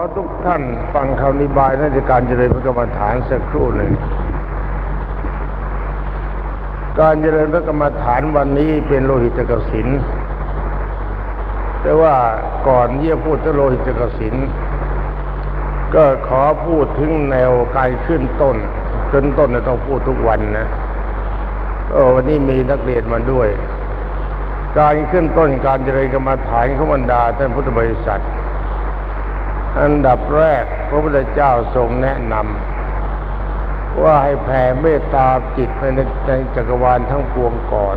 อทุกท่านฟังคำนิบายในการเจริญพระกรรมฐานสักครู่หนึ่ง การเจริญพระกรรมฐานวันนี้เป็นโลหิตกสินแต่ว่าก่อนที่จะพูดถึงโลหิตกสินก็ขอพูดถึงแนวการขึ้นต้นขึ้นต้นเนี่ยต้องพูดทุกวันนะโอ้วันนี้มีนักเรียนมาด้วย การขึ้นต้นการเจริญกรรมฐานของบรรดาท่านพุทธบริษัท อันดับแรกพระพุทธเจ้าทรงแนะนำว่าให้แผ่เมตตาจิตไปในในจักรวาลทั้งปวงก่อน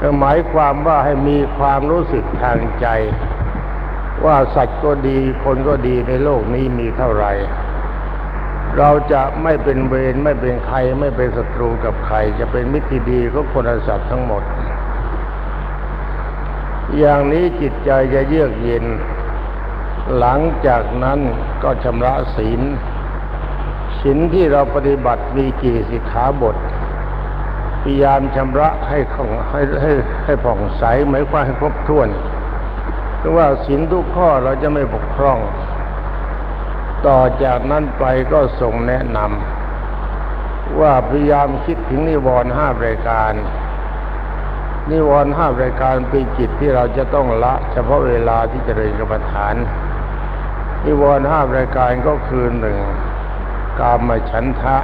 ก็หมายความว่าให้มีความรู้สึกทางใจ ว่าสัตว์ก็ดีคนก็ดีในโลกนี้มีเท่าไหร่ เราจะไม่เป็นเวรไม่เป็นใครไม่เป็นศัตรูกับใคร จะเป็นมิตรดีของคนและสัตว์ทั้งหมด อย่างนี้จิตใจจะเยือกเย็น หลังจากนั้นก็ชำระศีลศีลที่เราปฏิบัติมีกี่สิกขาบทพยายามชำระให้ของให้ให้ให้ผ่องใสหมายความให้ครบถ้วนเพราะว่าศีลทุกข้อเราจะไม่บกพร่อง ต่อจากนั้นไปก็ส่งแนะนำว่าพยายามคิดถึงนิวรณ์ห้ารายการนิวรณ์ห้ารายการเป็นจิตที่เราจะต้องละ เฉพาะเวลาที่จเจริญกรรมฐาน นิวรณ์ห้ารายการก็คือหนึ่งกามฉันทะ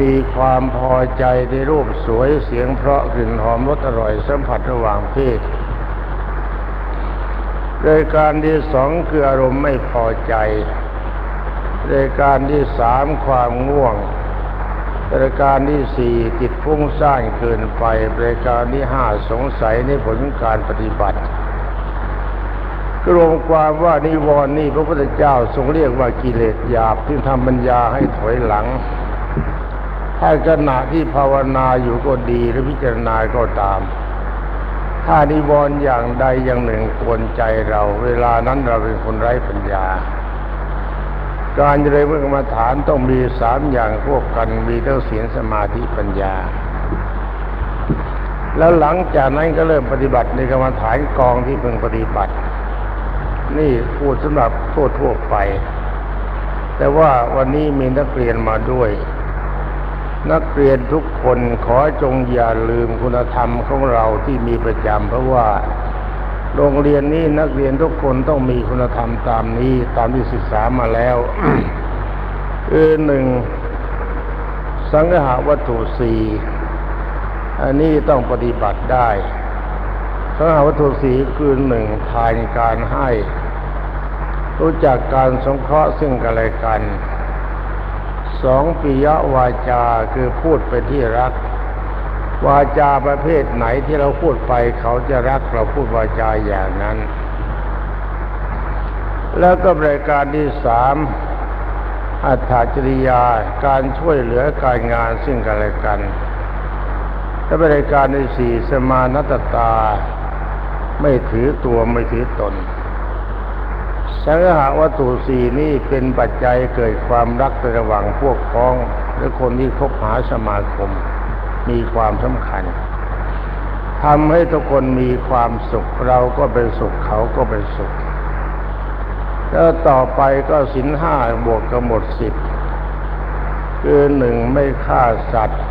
มีความพอใจในรูปสวยเสียงเพราะกลิ่นหอมรสอร่อยสัมผัสระหว่างเพศรายการที่สองคืออารมณ์ไม่พอใจรายการที่สามความง่วงรายการที่สี่จิตฟุ้งซ่านเกินไปรายการที่ห้าสงสัยในผลการปฏิบัติ รวมความว่านิวรณ์นี่พระพุทธเจ้าทรงเรียกว่ากิเลสหยาบที่ทำปัญญาให้ถอยหลังถ้าขณะที่ภาวนาอยู่ก็ดีหรือพิจารณาก็ตาม ถ้านิวรณ์อย่างใดอย่างหนึ่งกวนใจเรา เวลานั้นเราเป็นคนไร้ปัญญา การเจริญกรรมฐานต้องมีสามอย่างควบกันมีทั้งศีลสมาธิปัญญา แล้วหลังจากนั้นก็เริ่มปฏิบัติในกรรมฐานกองที่เพิ่งปฏิบัติ นี่พูดสำหรับทั่วทั่วไป แต่ว่าวันนี้มีนักเรียนมาด้วย นักเรียนทุกคนขอจงอย่าลืมคุณธรรมของเราที่มีประจำเพราะว่าโรงเรียนนี้นักเรียนทุกคนต้องมีคุณธรรมตามนี้ตามที่ศึกษามาแล้วคือหนึ่งสังหาวัตถุสี่อันนี้ต้องปฏิบัติได้ สังหาวัตถุสีคือหนึ่งทานการให้ รู้จักการสงเคราะห์ซึ่งกันและกันสองปิยวาจาคือพูดไปที่รัก วาจาประเภทไหนที่เราพูดไปเขาจะรักเราพูดวาจาอย่างนั้น แล้วก็รายการที่สามอัตถจริยาการช่วยเหลือการงานซึ่งกันและกันและรายการที่สี่สมานัตตา ไม่ถือตัวไม่ถือตนสังหาวัตถุสี่นี่เป็นปัจจัยเกิดความรักระหว่างพวกพ้อง หรือคนที่คบหาสมาคม มีความสำคัญทำให้ทุกคนมีความสุขเราก็เป็นสุขเขาก็เป็นสุข แล้วต่อไปก็สินห้าบวกกับหมดสิบคือหนึ่งไม่ฆ่าสัตว์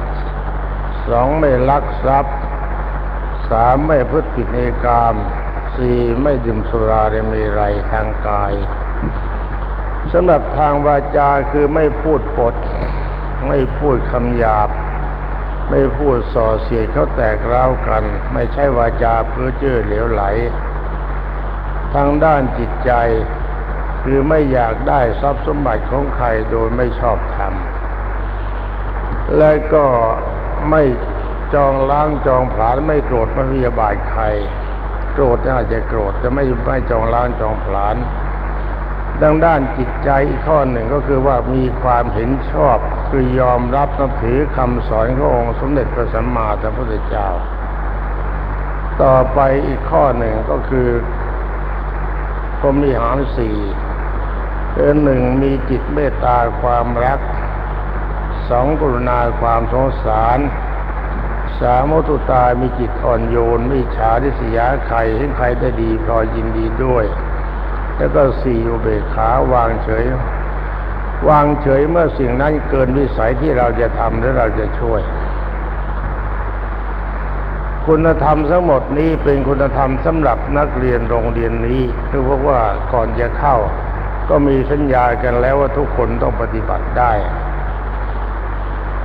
สองไม่ลักทรัพย์ สามไม่พฤติผิดในกามสี่ไม่ดื่มสุราเรมีไรทางกายสำหรับทางวาจาคือไม่พูดปด ไม่พูดคำหยาบ ไม่พูดส่อเสียดเขาแตกร้าวกัน ไม่ใช่วาจาเพื่อเจือเหลวไหล ทางด้านจิตใจ คือไม่อยากได้ทรัพย์สมบัติของใครโดยไม่ชอบธรรมและก็ไม่ จองล้างจองผลาญไม่โกรธไม่พยาบาทใคร โกรธอาจะโกรธจะไม่ไม่จองล้างจองผลาญดังด้านจิตใจอีกข้อหนึ่งก็คือว่ามีความเห็นชอบคือยอมรับนับถือคำสอนขององค์สมเด็จพระสัมมาสัมพุทธเจ้า ต่อไปอีกข้อหนึ่งก็คือพรมีหารสี่คือหนึ่งมีจิตเมตตาความรักสองกรุณาความสงสาร สามตุตามีจิตอ่อนโยนไม่ฉาดิสยาใครเห็นใครได้ดีพอยยินดีด้วย แล้วก็สี่อุเบกขาวางเฉย วางเฉยเมื่อสิ่งนั้นเกินวิสัยที่เราจะทำหรือเราจะช่วย คุณธรรมทั้งหมดนี้เป็นคุณธรรมสำหรับนักเรียนโรงเรียนนี้คือเพราะว่าก่อนจะเข้า ก็มีสัญญากันแล้วว่าทุกคนต้องปฏิบัติได้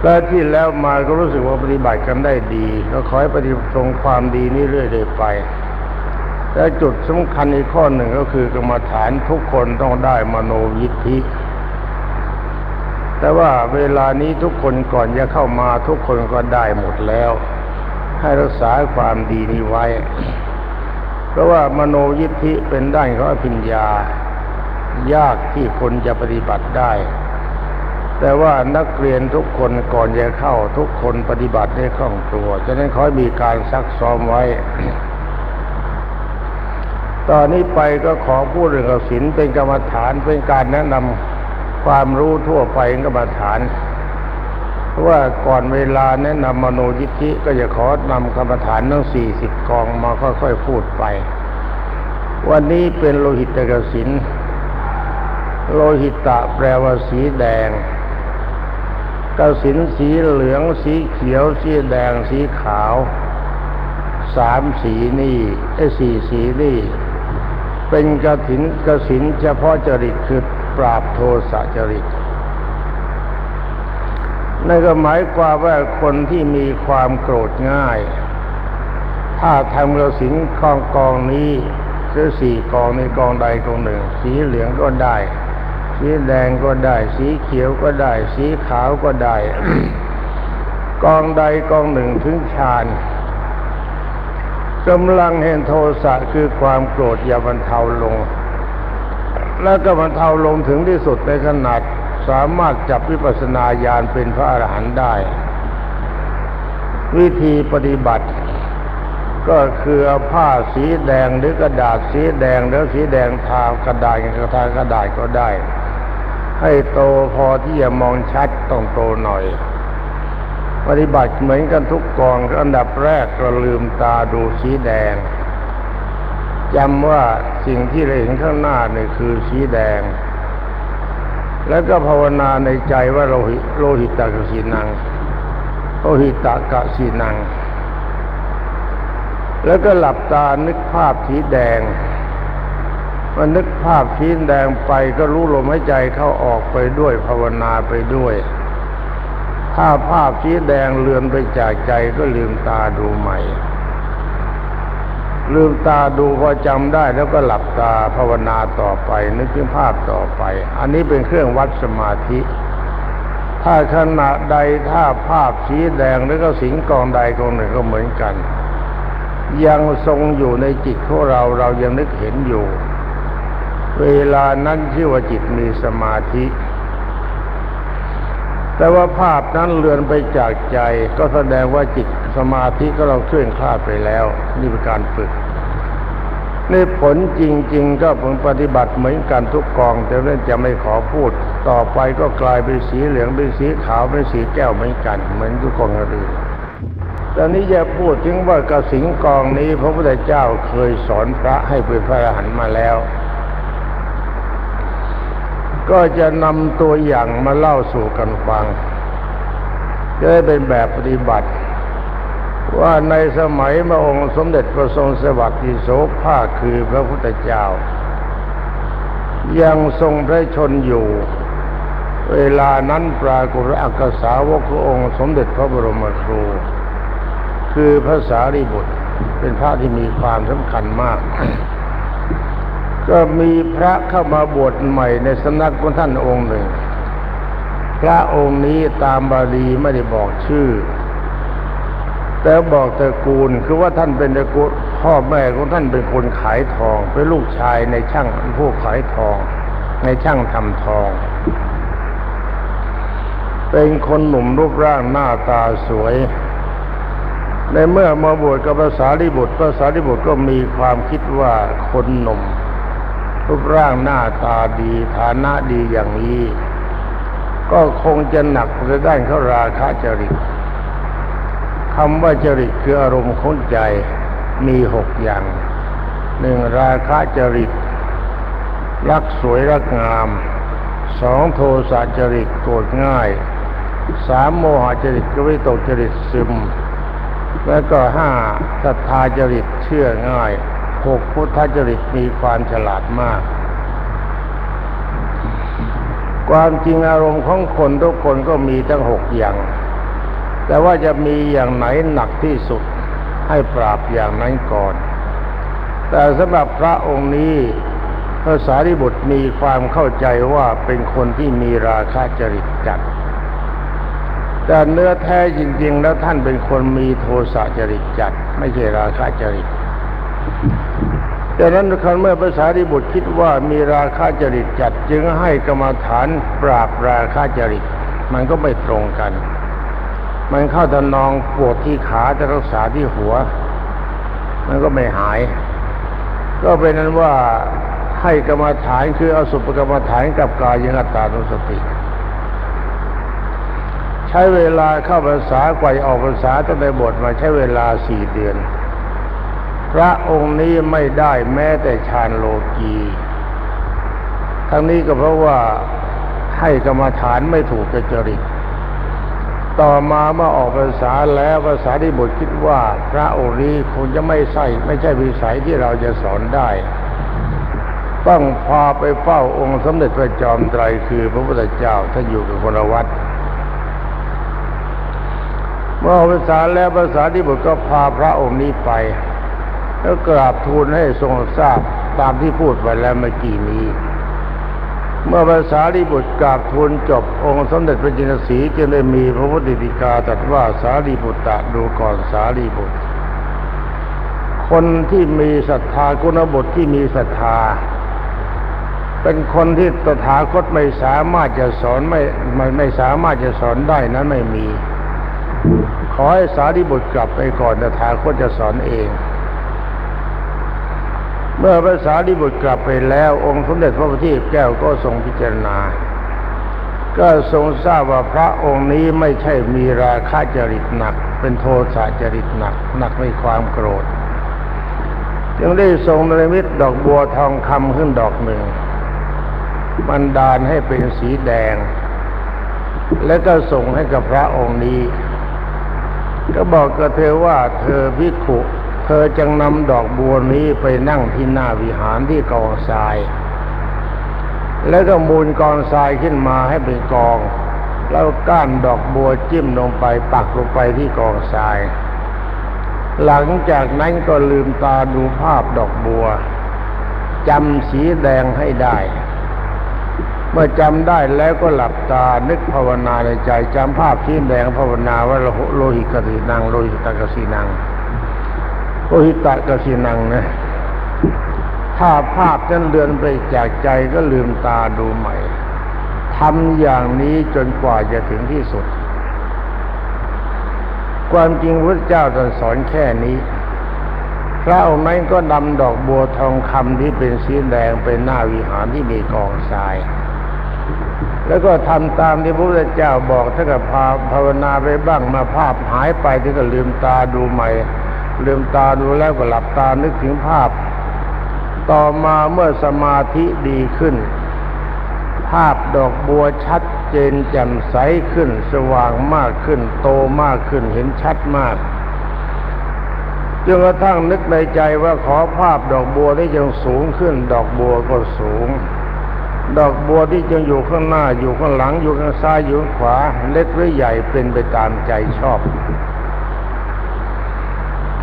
และที่แล้วมาก็รู้สึกว่าปฏิบัติกันได้ดี ก็ขอให้ปฏิบัติตรงความดีนี้เรื่อยๆไป และจุดสำคัญอีกข้อหนึ่งก็คือกรรมฐานทุกคนต้องได้มโนยิทธิ แต่ว่าเวลานี้ทุกคนก่อนจะเข้ามาทุกคนก็ได้หมดแล้ว ให้รักษาความดีนี้ไว้ เพราะว่ามโนยิทธิเป็นด้านของอภิญญายากที่คนจะปฏิบัติได้ แต่ว่านักเรียนทุกคนก่อนจะเข้า ทุกคนปฏิบัติได้คล่องตัวฉะนั้นขอให้มีการซักซ้อมไว้ ตอนนี้ไปก็ขอพูดเรื่องกสินเป็นกรรมฐานเป็นการแนะนำความรู้ทั่วไปกรรมฐานเพราะว่าก่อนเวลาแนะนำมโนยิทธิก็จะขอนำกรรมฐานทั้งสี่สิบกองมาค่อยๆพูดไป วันนี้เป็นโลหิตกสินโลหิตะแปลว่าสีแดง กระสินสีเหลืองสีเขียวสีแดงสีขาวสามสีนี่ไอ้สี่สีนี่ เป็นกระถินกระสินเฉพาะจริตคือปราบโทสะจริตนั่นก็หมายความว่าคนที่มีความโกรธง่าย ถ้าทำกระสินกองกองนี้หรือสี่กองในกองใดกองหนึ่ง สีเหลืองก็ได้ สีแดงก็ได้ สีเขียวก็ได้ สีขาวก็ได้ กองใดกองหนึ่งถึงฌานกำลังเห็นโทสะคือความโกรธอย่าบรรเทาลง แล้วก็บรรเทาลงถึงที่สุดในขนาดสามารถจับวิปัสสนาญาณเป็นพระอรหันต์ได้ วิธีปฏิบัติ ก็คือเอาผ้าสีแดงหรือกระดาษสีแดงแล้วสีแดงทากระดาษกระทากระดาษก็ได้ ให้โตพอที่จะมองชัดต้องโตหน่อย ปฏิบัติเหมือนกันทุกกองอันดับแรกก็ลืมตาดูสีแดงจำว่าสิ่งที่เราเห็นข้างหน้านี่คือสีแดง แล้วก็ภาวนาในใจว่าโลหิโลหิตกสีนังโลหิตกะสีนัง แล้วก็หลับตานึกภาพสีแดง มันนึกภาพสีแดงไปก็รู้ลมหายใจเข้าออกไปด้วยภาวนาไปด้วย ถ้าภาพสีแดงเลือนไปจากใจก็ลืมตาดูใหม่ ลืมตาดูพอจำได้แล้วก็หลับตาภาวนาต่อไป นึกถึงภาพต่อไป อันนี้เป็นเครื่องวัดสมาธิถ้าขณะใดถ้าภาพสีแดงแล้วก็สิงกองใดกองหนึ่งก็เหมือนกัน ยังทรงอยู่ในจิตของเราเรายังนึกเห็นอยู่ เวลานั้นชื่อว่าจิตมีสมาธิ แต่ว่าภาพนั้นเลือนไปจากใจ ก็แสดงว่าจิตสมาธิก็เราเคลื่อนคลาดไปแล้ว นี่เป็นการฝึกในผลจริง ๆ ก็ผลปฏิบัติเหมือนกันทุกกอง แต่เรื่องจะไม่ขอพูด ต่อไปก็กลายเป็นสีเหลืองเป็นสีขาวเป็นสีแก้วเหมือนกัน เหมือนทุกกองอื่นตอนนี้จะพูดถึงว่ากสิงกองนี้พระพุทธเจ้าเคยสอนพระให้เป็นพระอรหันต์มาแล้ว ก็จะนำตัวอย่างมาเล่าสู่กันฟังจะได้เป็นแบบปฏิบัติ ว่าในสมัยพระองค์สมเด็จพระทรงสวัสดิโสภาคือพระพุทธเจ้า ยังทรงพระชนอยู่ เวลานั้นปรากฏอักษาวกพระองค์สมเด็จพระบรมครู คือพระสารีบุตรเป็นพระที่มีความสำคัญมาก ก็มีพระเข้ามาบวชใหม่ในสำนักของท่านองค์หนึ่ง พระองค์นี้ตามบาลีไม่ได้บอกชื่อ แต่บอกตระกูลคือว่าท่านเป็นตระกูลพ่อแม่ของท่านเป็นคนขายทอง เป็นลูกชายในช่างผู้ขายทอง ในช่างทำทอง เป็นคนหนุ่มรูปร่างหน้าตาสวยในเมื่อมาบวชกับภาษาลิบุตรภาษาลิบุตรก็มีความคิดว่าคนหนุ่ม รูปร่างหน้าตาดีฐานะดีอย่างนี้ ก็คงจะหนักไปด้านเขาราคะจริตคำว่าจริตคืออารมณ์ของใจมีหกอย่างหนึ่งราคะจริต รักสวยรักงามสองโทสะจริตโกรธง่ายสามโมหจริตก็วิตกจริตซึม แล้วก็ห้าศรัทธาจริตเชื่อง่าย หกพุทธจริตมีความฉลาดมาก ความจริงอารมณ์ของคนทุกคนก็มีทั้งหกอย่าง แต่ว่าจะมีอย่างไหนหนักที่สุดให้ปราบอย่างนั้นก่อน แต่สำหรับพระองค์นี้พระสารีบุตรมีความเข้าใจว่าเป็นคนที่มีราคะจริตจัด แต่เนื้อแท้จริง ๆ แล้วท่านเป็นคนมีโทสะจริตจัด ไม่ใช่ราคะจริต ดังนั้นครั้นเมื่อภาษาริบุตรคิดว่ามีราคะจริตจัดจึงให้กรรมฐานปราบราคะจริต มันก็ไม่ตรงกัน มันเข้าทนองปวดที่ขาจะรักษาที่หัว มันก็ไม่หาย ก็เป็นนั้นว่าให้กรรมฐานคือเอาสุปกรรมฐานกับกายยังตานุสติ ใช้เวลาเข้าภาษากว่าออกภาษาตั้งแต่บทมาใช้เวลาสี่เดือน พระองค์นี้ไม่ได้แม้แต่ฌานโลกีทั้งนี้ก็เพราะว่าให้กรรมฐานไม่ถูกกจริต ต่อมาเมื่อออกภาษาแล้วภาษาที่บทคิดว่า พระองค์นี้คงจะไม่ใช่ไม่ใช่วิสัยที่เราจะสอนได้ ต้องพาไปเฝ้าองค์สมเด็จพระจอมไตรคือพระพุทธเจ้าท่านอยู่กับคนวัดเมื่อออกภาษาแล้วภาษาที่บทก็พาพระองค์นี้ไป แล้วกราบทูลให้ทรงทราบตามที่พูดไปแล้วเมื่อกี้นี้ เมื่อภาษาลีบุตรกราบทูลจบองค์สมเด็จพระจินสีจึงได้มีพระพุทธดิกาตรัสว่าสารีบุตรตะดูก่อนสารีบุตร คนที่มีศรัทธากุณบุตรที่มีศรัทธา เป็นคนที่ตถาคตไม่สามารถจะสอนไม่ไม่ไม่สามารถจะสอนได้นั้นไม่มี ขอให้สารีบุตรกลับไปก่อนตถาคตจะสอนเอง เมื่อพระสารีบุตรกลับไปแล้ว องค์สมเด็จพระพุทธแก้วก็ทรงพิจารณา ก็ทรงทราบว่าพระองค์นี้ไม่ใช่มีราคะจริตหนัก เป็นโทสะจริตหนัก หนักในความโกรธ จึงได้ทรงนรมิตดอกบัวทองคำขึ้นดอกหนึ่งบันดาลให้เป็นสีแดง แล้วก็ส่งให้กับพระองค์นี้ ก็บอกกับเธอว่าเธอพิกขุ เธอจึงนำดอกบัวนี้ไปนั่งที่หน้าวิหารที่กองทราย แล้วก็มูลกองทรายขึ้นมาให้เป็นกอง แล้วก้านดอกบัวจิ้มลงไปปักลงไปที่กองทราย หลังจากนั้นก็ลืมตาดูภาพดอกบัวจำสีแดงให้ได้ เมื่อจำได้แล้วก็หลับตานึกภาวนาในใจจำภาพสีแดงภาวนาว่าโลหิตกสีนังโลหิตกสีนัง โลหิตกสีนังนะ ถ้าภาพนั้นเลือนไปจากใจก็ลืมตาดูใหม่ทำอย่างนี้จนกว่าจะถึงที่สุด ความจริงพระเจ้าตรัสสอนแค่นี้ พระองค์นั้นก็นำดอกบัวทองคำที่เป็นสีแดงเป็นหน้าวิหารที่มีกองทราย แล้วก็ทำตามที่พระพุทธเจ้าบอกถ้ากับพาภาวนาไปบ้างมาภาพหายไปที่ก็ลืมตาดูใหม่ ลืมตาดูแล้วก็หลับตานึกถึงภาพ ต่อมาเมื่อสมาธิดีขึ้น ภาพดอกบัวชัดเจนแจ่มใสขึ้น สว่างมากขึ้น โตมากขึ้นเห็นชัดมากจนกระทั่งนึกในใจว่าขอภาพดอกบัวที่ยังสูงขึ้น ดอกบัวก็สูง ดอกบัวที่ยังอยู่ข้างหน้าอยู่ข้างหลังอยู่ข้างซ้ายอยู่ข้างขวาเล็กหรือใหญ่เป็นไปตามใจชอบ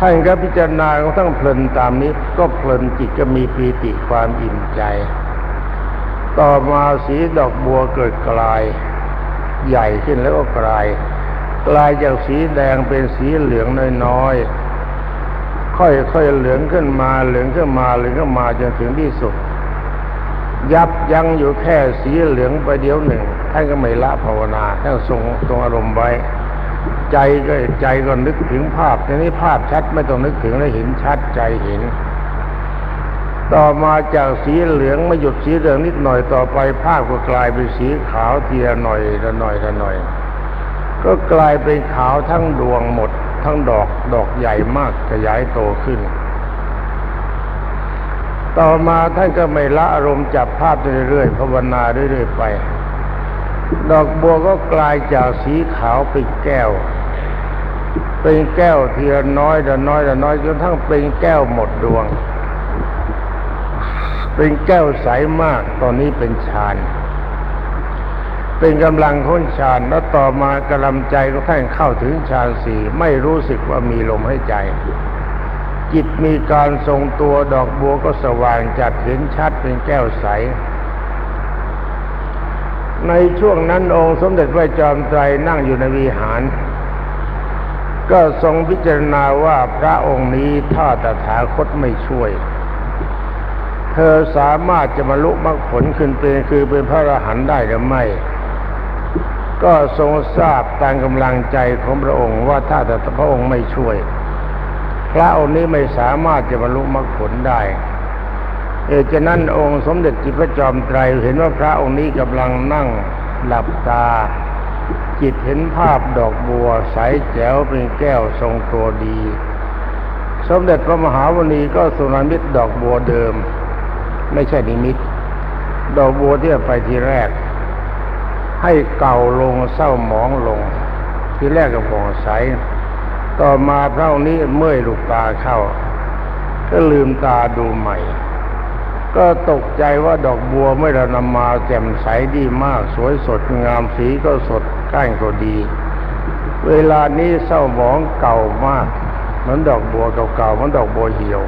ท่านก็พิจารณาของทั้งเพลินตามนี้ ก็เพลินจิตก็มีปีติความอิ่มใจ ต่อมาสีดอกบัวเกิดกลาย ใหญ่ขึ้นแล้วก็กลาย กลายจากสีแดงเป็นสีเหลืองน้อยๆค่อยๆเหลืองขึ้นมาเหลืองขึ้นมาเหลืองขึ้นมาจนถึงที่สุด ยับยั้งอยู่แค่สีเหลืองไปเดียวหนึ่งท่านก็ไม่ละภาวนาท่านทรงตรงอารมณ์ไว้ ใจก็ใจก็นึกถึงภาพทีนี้ภาพชัดไม่ต้องนึกถึงแล้วเห็นชัดใจเห็น ต่อมาจากสีเหลืองมาหยุดสีเหลืองนิดหน่อยต่อไป ภาพก็กลายเป็นสีขาวเทีละหน่อยละหน่อยละหน่อย ก็กลายเป็นขาวทั้งดวงหมด ทั้งดอกดอกใหญ่มากขยายโตขึ้น ต่อมาท่านก็ไม่ละอารมณ์จับภาพเรื่อยๆภาวนาเรื่อยๆไปดอกบัวก็กลายจากสีขาวเป็นแก้ว เป็นแก้วเทีละน้อยละน้อยละน้อยจนทั้งเป็นแก้วหมดดวง เป็นแก้วใสมาก ตอนนี้เป็นฌาน เป็นกำลังค้นฌานแล้วต่อมากำลังใจก็ท่านเข้าถึงฌานสี่ไม่รู้สึกว่ามีลมให้ใจ จิตมีการทรงตัวดอกบัวก็สว่างจัดเห็นชัดเป็นแก้วใสในช่วงนั้นองค์สมเด็จพระจอมไตรนั่งอยู่ในวิหาร ก็ทรงพิจารณาว่าพระองค์นี้ถ้าตถาคตไม่ช่วย เธอสามารถจะบรรลุมรรคผลขึ้นเป็นคือเป็นพระอรหันต์ได้หรือไม่ ก็ทรงทราบตามกำลังใจของพระองค์ว่าถ้าแต่พระองค์ไม่ช่วย พระองค์นี้ไม่สามารถจะบรรลุมรรคผลได้เอจนั้นองค์สมเด็จจิตพระจอมไตรเห็นว่าพระองค์นี้กำลังนั่งหลับตา จิตเห็นภาพดอกบัวใสแจ๋วเป็นแก้วทรงตัวดี สมเด็จพระมหาวณีก็สุนมิตดอกบัวเดิม ไม่ใช่นิมิต ดอกบัวที่ไปทีแรก ให้เก่าลงเศร้าหมองลง ทีแรกก็ผ่องใส ต่อมาพระองค์นี้เมื่อยลูกตาเข้า ก็ลืมตาดูใหม่ ก็ตกใจว่าดอกบัวเมื่อเรานำมาแจ่มใสดีมาก สวยสดงามสีก็สด ก้านก็ดี เวลานี้เศร้าหมองเก่ามากเหมือนดอกบัวเก่าๆเหมือนดอกบัวเหี่ยว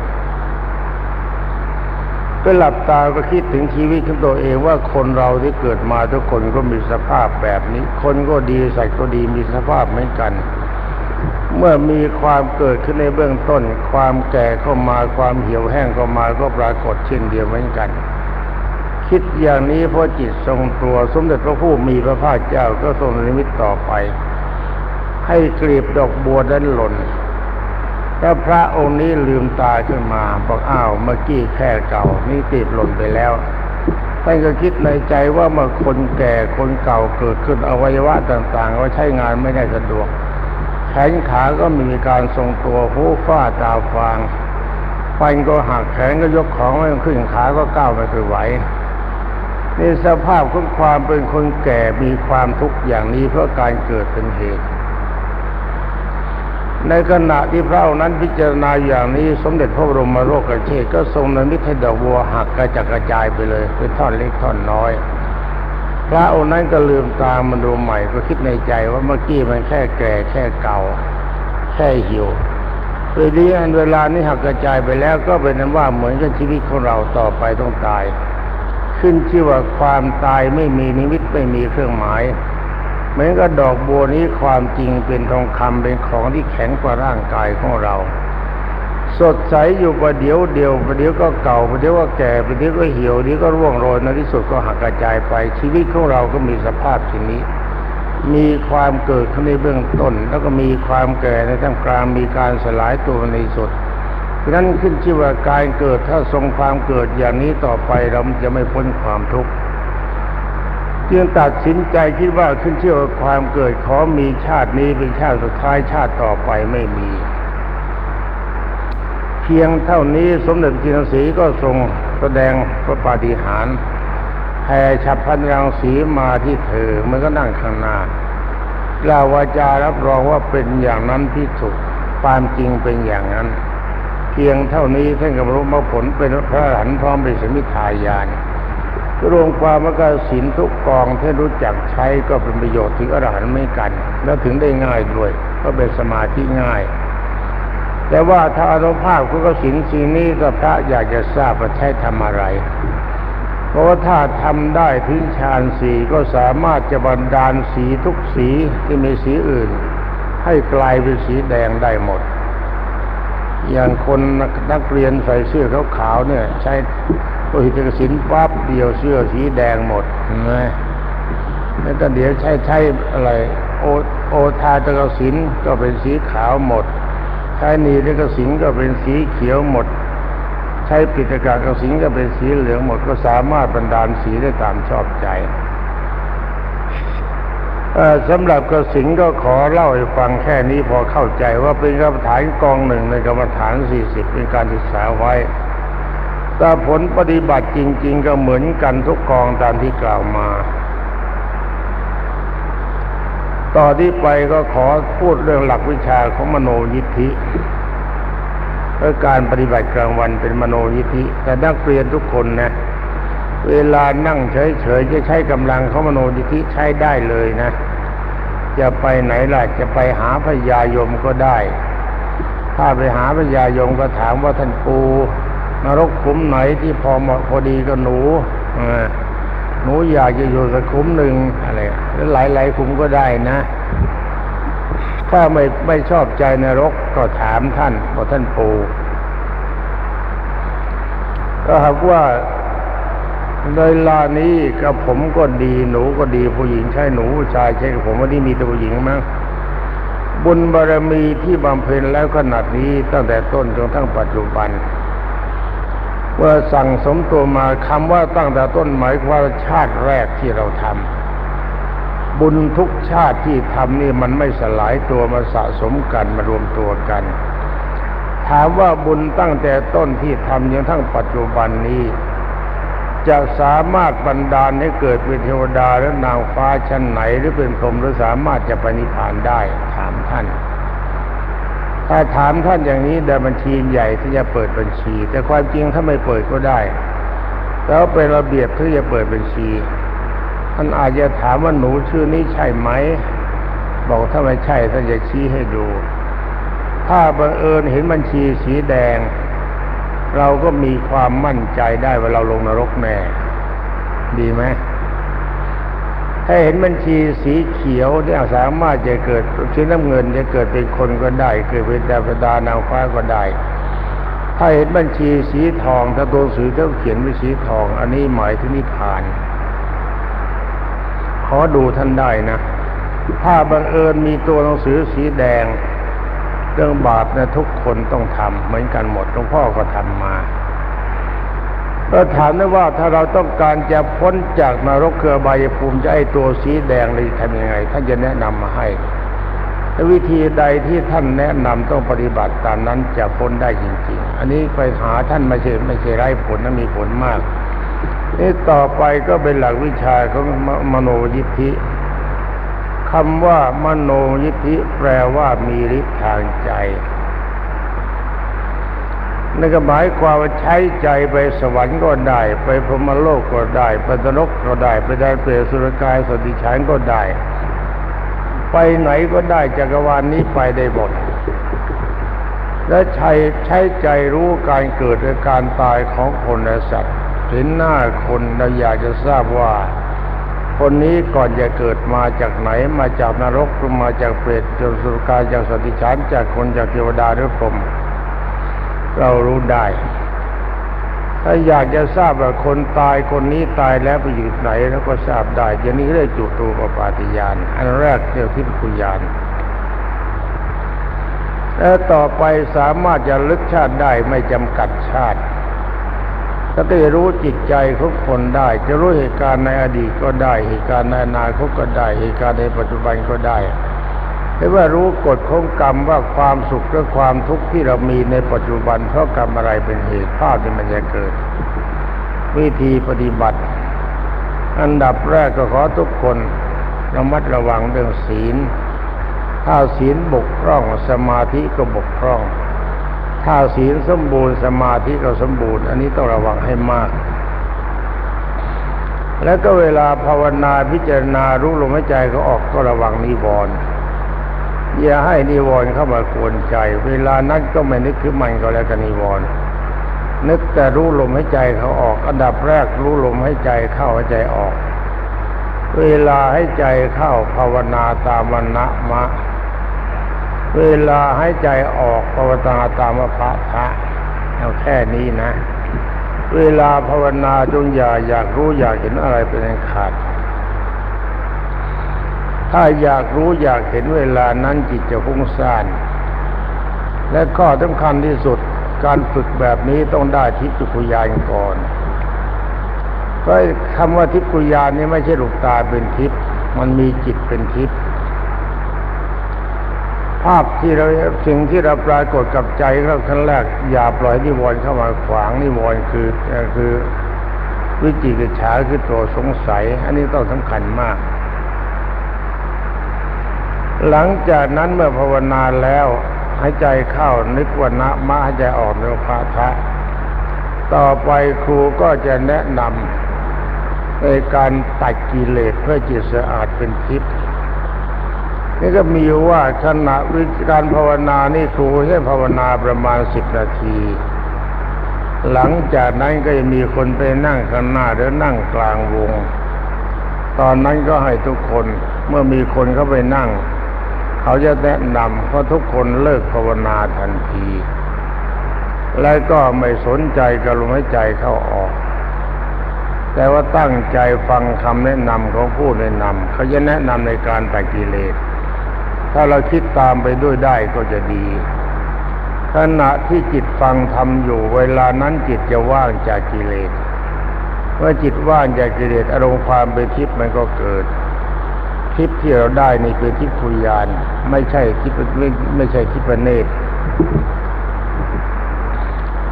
ก็หลับตาก็คิดถึงชีวิตของตัวเองว่าคนเราที่เกิดมาทุกคนก็มีสภาพแบบนี้ คนก็ดีสัตว์ก็ดีมีสภาพเหมือนกัน เมื่อมีความเกิดขึ้นในเบื้องต้น ความแก่เข้ามาความเหี่ยวแห้งเข้ามาก็ปรากฏเช่นเดียวเหมือนกัน คิดอย่างนี้เพราะจิตทรงตัว สมเด็จพระผู้มีพระภาคเจ้าก็ทรงนิมิตต่อไป ให้กลีบดอกบัวนั้นหล่นแล้วพระองค์นี้ลืมตาขึ้นมาบอกอ้าวเมื่อกี้แค่เก่า นี่กลีบหล่นไปแล้วท่านก็คิดในใจว่าเมื่อคนแก่คนเก่าเกิดขึ้นอวัยวะต่างๆว่าใช้งานไม่ได้สะดวกแขนขาก็มมีการทรงตัวหูฟ้าตาฟางฟันก็หักแขนก็ยกของไม่ขึ้นขาก็ก้าวไม่ค่อยไหว ในสภาพของความเป็นคนแก่มีความทุกข์อย่างนี้เพราะการเกิดเป็นเหตุ ในขณะที่พระนั้นพิจารณาอย่างนี้ สมเด็จพระบรมโลกเชษก็ทรงนมิตให้ดอกบัวหักกระจัดกระจายไปเลยเป็นท่อนเล็กท่อนน้อย พระองค์นั้นก็ลืมตามาดูใหม่ก็คิดในใจว่าเมื่อกี้มันแค่แก่แค่เก่า แค่หิวเวลาเวลานี้หักกระจายไปแล้วก็เป็นนั้นว่าเหมือนกับชีวิตของเราต่อไปต้องตาย ขึ้นชื่อว่าความตายไม่มีนิมิตไม่มีเครื่องหมายเหมือนกับดอกบัวนี้ความจริงเป็นทองคำเป็นของที่แข็งกว่าร่างกายของเรา สดใสอยู่ประเดี๋ยวเดียวประเดี๋ยวก็เก่าประเดี๋ยวก็แก่ประเดี๋ยวก็เหี่ยวเดี๋ยวก็ร่วงโรยในที่สุดก็หักกระจายไป ชีวิตของเราก็มีสภาพชนี้ มีความเกิดขึ้นในเบื้องต้น แล้วก็มีความแก่ในท่ามกลางมีการสลายตัวในที่สุด เพราะนั้นขึ้นชื่อว่าการเกิดถ้าทรงความเกิดอย่างนี้ต่อไปเราจะไม่พ้นความทุกข์จึงตัดสินใจคิดว่าขึ้นชื่อว่าความเกิดขอมีชาตินี้เป็นชาติสุดท้ายชาติต่อไปไม่มี เพียงเท่านี้สมเด็จจินสีก็ทรงแสดงพระปาฏิหาริย์แผ่ฉับพันรังสีมาที่เธอมันก็นั่งข้างหน้ากล่าววาจารับรองว่าเป็นอย่างนั้นที่ถูกความจริงเป็นอย่างนั้น เพียงเท่านี้ท่านก็บรรลุมรรคผลเป็นพระหันพร้อมเป็นสมิทายานรวมความว่ากสินทุกกองที่รู้จักใช้ก็เป็นประโยชน์ถึงอรหันต์ไม่กัน แล้วถึงได้ง่ายด้วยก็เป็นสมาธิง่าย แต่ว่าถ้าอนุภาพของกสินสีนี้ก็พระอยากจะทราบว่าใช้ทำอะไร เพราะว่าถ้าทำได้ถึงฌานสีก็สามารถจะบันดาลสีทุกสีที่มีสีอื่น ให้กลายเป็นสีแดงได้หมด อย่างคนนักเรียนใส่เสื้อขาวๆเนี่ย ใช้โอหิตกสินปั๊บเดียวเสื้อสีแดงหมดนะแล้วก็เดี๋ยวใช้ใช้อะไร โอโอทาตกสินก็เป็นสีขาวหมด ใช้นีตกสินก็เป็นสีเขียวหมด ใช้ปิตกากสินก็เป็นสีเหลืองหมดก็สามารถบรรดาลสีได้ตามชอบใจ สำหรับกระสินก็ขอเล่าให้ฟังแค่นี้พอเข้าใจว่าเป็นกรรมฐานกองหนึ่งในกรรมฐานสี่สิบเป็นการศึกษาไว้ แต่ผลปฏิบัติจริง ๆ ก็เหมือนกันทุกกองตามที่กล่าวมาต่อที่ไปก็ขอพูดเรื่องหลักวิชาของมโนยิทธิเพื่อการปฏิบัติกลางวันเป็นมโนยิทธิแต่นักเรียนทุกคนนะ เวลานั่งเฉยๆจะใช้กำลังเของมโนยิธิใช้ได้เลยนะ จะไปไหนล่ะจะไปหาพญายมก็ได้ ถ้าไปหาพญายมก็ถามว่าท่านปูนรกขุมไหนที่พอเหมาะพอดีกับหนูหนูอยากจะอยู่สักขุมหนึ่งอะไรหรือหลายๆขุมก็ได้นะ ถ้าไม่ไม่ชอบใจนรกก็ถามท่านว่าท่านปูก็หากว่า ในเวลานี้กับผมก็ดีหนูก็ดีผู้หญิงใช่หนูชายใช่กับผมว่านี่มีแต่ผู้หญิงมั้งบุญบารมีที่บำเพ็ญแล้วขนาดนี้ตั้งแต่ต้นจนทั้งปัจจุบันเมื่อสั่งสมตัวมาคำว่าตั้งแต่ต้นหมายความชาติแรกที่เราทำบุญทุกชาติที่ทำนี่มันไม่สลายตัวมาสะสมกันมารวมตัวกัน ถามว่าบุญตั้งแต่ต้นที่ทำจนทั้งปัจจุบันนี้ จะสามารถบันดาลให้เกิดเป็นเทวดาและนางฟ้าชั้นไหน หรือเป็นพรหมหรือสามารถจะปนิพานได้ถามท่าน ถ้าถามท่านอย่างนี้ได้บัญชีใหญ่ที่จะเปิดบัญชี แต่ความจริงถ้าไม่เปิดก็ได้ แล้วเป็นระเบียบที่จะเปิดบัญชีท่านอาจจะถามว่าหนูชื่อนี้ใช่ไหม บอกถ้าไม่ใช่ท่านจะชี้ให้ดู ถ้าบังเอิญเห็นบัญชีสีแดง เราก็มีความมั่นใจได้ว่าเราลงนรกแน่ ดีไหมถ้าเห็นบัญชีสีเขียวเนี่ยสามารถจะเกิดสีน้ำเงินจะเกิดเป็นคนก็ได้ เกิดเป็นดาวดานางฟ้าก็ได้ ถ้าเห็นบัญชีสีทอง ถ้าตัวสือเขาเขียนเป็นสีทอง อันนี้หมายถึงนิพพาน ขอดูท่านได้นะ ถ้าบังเอิญมีตัวหนังสือสีแดง เรื่องบาปนะทุกคนต้องทำเหมือนกันหมดหลวงพ่อก็ทำมาก็ถามได้ว่าถ้าเราต้องการจะพ้นจากนรกเครือใบายภูมิจะไอตัวสีแดงเลยทำยังไง ท่านจะแนะนำมาให้และวิธีใดที่ท่านแนะนำต้องปฏิบัติตามนั้นจะพ้นได้จริง ๆ อันนี้ไปหาท่านไม่ใช่ไม่ใช่ไร้ผลนะมีผลมากนี่ต่อไปก็เป็นหลักวิชาของมมโนยิทธิ คำว่ามโนยิทธิแปลว่ามีฤทธิ์ทางใจนั่นก็หมายความว่าใช้ใจไปสวรรค์ก็ได้ ไปพรหมโลกก็ได้ ไปนรกก็ได้ ไปแดนเปรตสุรกายสติฉันก็ได้ ไปไหนก็ได้จักรวาลนนี้ไปได้หมดและใช้ใช้ใจรู้การเกิดและการตายของคนและสัตว์เห็นหน้าคนเราอยากจะทราบว่า คนนี้ก่อนจะเกิดมาจากไหนมาจากนรกหรือมาจากเปรตจากสุรกายจากสติฉันจากคนจากเทวดาหรือพรหมเรารู้ได้ ถ้าอยากจะทราบว่าคนตายคนนี้ตายแล้วไปอยู่ไหนแล้วก็ทราบได้อย่างนี้เรียกจุตูปปาติยาน อันแรกเรียกทิพคุยานแล้วต่อไปสามารถจะลึกชาติได้ไม่จำกัดชาติ ก็จะรู้จิตใจของคนได้ จะรู้เหตุการณ์ในอดีตก็ได้ เหตุการณ์ในอนาคตก็ได้ เหตุการณ์ในปัจจุบันก็ได้หรือว่ารู้กฎของกรรมว่าความสุขและความทุกข์ที่เรามีในปัจจุบัน เพราะกรรมอะไรเป็นเหตุภาพที่มันจะเกิด วิธีปฏิบัติ อันดับแรกก็ขอทุกคนระมัดระวังเรื่องศีล ถ้าศีลบกพร่องสมาธิก็บกพร่อง ถ้าศีลสมบูรณ์สมาธิก็สมบูรณ์ อันนี้ต้องระวังให้มาก แล้วก็เวลาภาวนาพิจารณารู้ลมหายใจเขาออกก็ระวังนิวรณ์อย่าให้นิวรณ์เข้ามากวนใจ เวลานั้นก็ไม่นึกคือมันก็แล้วกันนิวรณ์นึกแต่รู้ลมหายใจเขาออก อันดับแรกรู้ลมหายใจเข้าหายใจออก เวลาให้ใจเข้าภาวนาตามวันนะมะ เวลาให้ใจออกภาวนาตามพระพระเอาแค่นี้นะ เวลาภาวนาจงอย่าอยากรู้อยากเห็นอะไรเป็นขาด ถ้าอยากรู้อยากเห็นเวลานั้นจิตจะฟุ้งซ่าน และข้อสำคัญที่สุดการฝึกแบบนี้ต้องได้ทิฏฐิคุยานก่อนเพราะคำว่าทิพกุยานนี่ไม่ใช่ลูกตาเป็นทิพย์มันมีจิตเป็นทิพย์ ภาพที่เราสิ่งที่เราปรากฏกับใจเราขั้นแรก อย่าปล่อยนิวรณ์เข้ามาขวางนิวรณ์คือคือวิจิกิจฉาคือตัวสงสัย อันนี้ต้องสำคัญมาก หลังจากนั้นเมื่อภาวนาแล้วหายใจเข้านึกว่านะมะหายใจออกนึกว่าพาทะต่อไปครูก็จะแนะนำในการตัดกิเลสเพื่อจิตสะอาดเป็นทิพย์ นี่ก็มีว่าขณะวิการภาวนานี่ครูให้ภาวนาประมาณสิบนาที หลังจากนั้นก็จะมีคนไปนั่งข้างหน้าหรือนั่งกลางวง ตอนนั้นก็ให้ทุกคนเมื่อมีคนเข้าไปนั่ง เขาจะแนะนำเพราะทุกคนเลิกภาวนาทันที และก็ไม่สนใจกับลมหายใจเข้าออกแต่ว่าตั้งใจฟังคำแนะนำของผู้แนะนำเขาจะแนะนำในการตัดกิเลส ถ้าเราคิดตามไปด้วยได้ก็จะดี ขณะที่จิตฟังทำอยู่ เวลานั้นจิตจะว่างจากกิเลสเมื่อจิตว่างจากกิเลสอารมณ์ความเป็นทิพย์มันก็เกิดทิพย์ที่เราได้นี่คือทิพย์คุยาน ไม่ใช่ทิพย์ไม่ไม่ใช่ทิพย์เนตร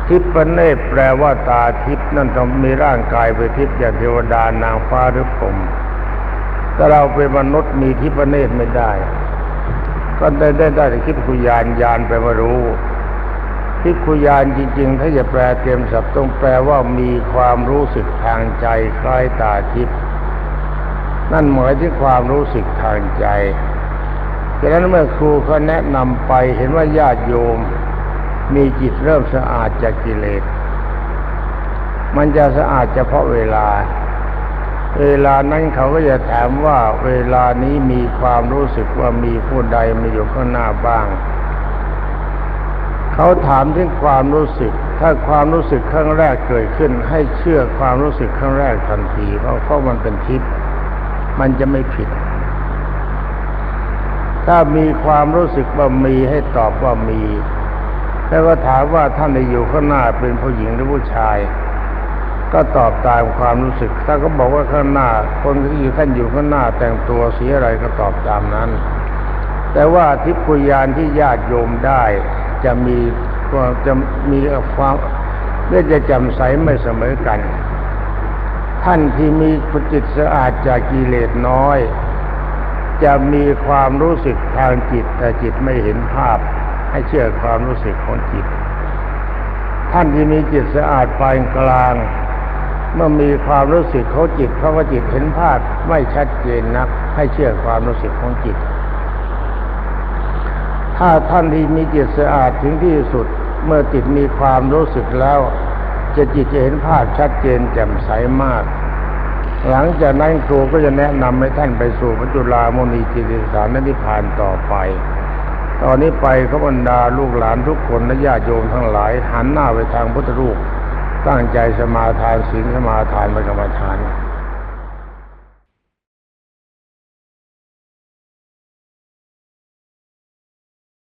ทิพย์เนตรแปลว่าตาทิพย์นั่นต้องมีร่างกายเป็นทิพย์อย่างเทวดานางฟ้าหรือพรหมถ้าเราเป็นมนุษย์มีทิพย์เนตรไม่ได้ ก็ได้ได้ได้แต่ทิพย์คุยานยานแปลว่ารู้ทิพย์คุยานจริง ๆ ถ้าจะแปลเต็มศัพท์ต้องแปลว่ามีความรู้สึกทางใจคล้ายตาทิพย์นั่นหมายถึงความรู้สึกทางใจดังนั้นเมื่อครูเขาแนะนำไปเห็นว่าญาติโยม มีจิตเริ่มสะอาดจากกิเลส มันจะสะอาดเฉพาะเวลา เวลานั้นเขาก็จะถามว่าเวลานี้มีความรู้สึกว่ามีผู้ใดมาอยู่ข้างหน้าบ้าง เขาถามถึงความรู้สึก ถ้าความรู้สึกครั้งแรกเกิดขึ้น ให้เชื่อความรู้สึกครั้งแรกทันทีเพราะเพราะมันเป็นทิพย์มันจะไม่ผิด ถ้ามีความรู้สึกว่ามีให้ตอบว่ามี แล้วก็ถามว่าท่านที่อยู่ข้างหน้าเป็นผู้หญิงหรือผู้ชาย ก็ตอบตามความรู้สึก ถ้าก็บอกว่าข้างหน้า คนที่อยู่ท่านอยู่ข้างหน้าแต่งตัวสีอะไรก็ตอบตามนั้น แต่ว่าทิพยานที่ญาติโยมได้จะมีควจะมีความเรื่อจะจำใสไม่เสมอกัน ท่านที่มีจิตสะอาดจากกิเลสน้อย จะมีความรู้สึกทางจิต แต่จิตไม่เห็นภาพให้เชื่อความรู้สึกของจิต ท่านที่มีจิตสะอาดปานกลาง เมื่อมีความรู้สึกเของจิตเพราะว่าจิตเห็นภาพไม่ชัดเจนนักให้เชื่อความรู้สึกของจิต ถ้าท่านที่มีจิตสะอาดถึงที่สุด เมื่อจิตมีความรู้สึกแล้ว จะจิตจะเห็นภาพชัดเจนแจ่มใสมาก หลังจากนั้นครูก็จะแนะนำให้ท่านไปสู่พระจุลามณีจิติสารนนิพพานต่อไปตอนนี้ไปขบรรดาลูกหลานทุกคนและญาติโยมทั้งหลาย หันหน้าไปทางพุทธรูป ตั้งใจสมาทานศีลสมาทานพระกรรมฐาน